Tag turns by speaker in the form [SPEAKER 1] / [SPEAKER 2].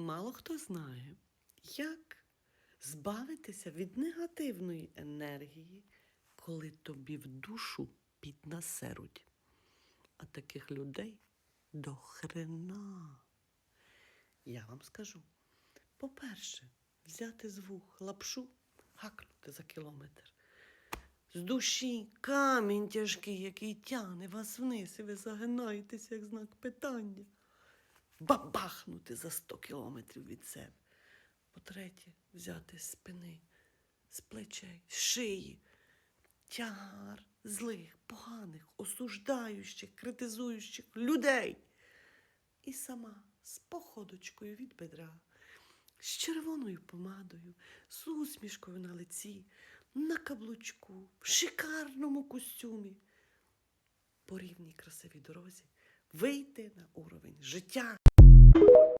[SPEAKER 1] Мало хто знає, як збавитися від негативної енергії, коли тобі в душу піднасеруть. А таких людей до хрена. Я вам скажу. По-перше, взяти з вух лапшу, гакнути за кілометр. З душі камінь тяжкий, який тягне вас вниз, і ви загинаєтеся як знак питання. Бабахнути за 100 кілометрів від себе. По-третє, взяти з спини, з плечей, з шиї. Тягар злих, поганих, осуждаючих, критизуючих людей. І сама з походочкою від бедра, з червоною помадою, з усмішкою на лиці, на каблучку, в шикарному костюмі. По рівній красивій дорозі вийти на уровень життя.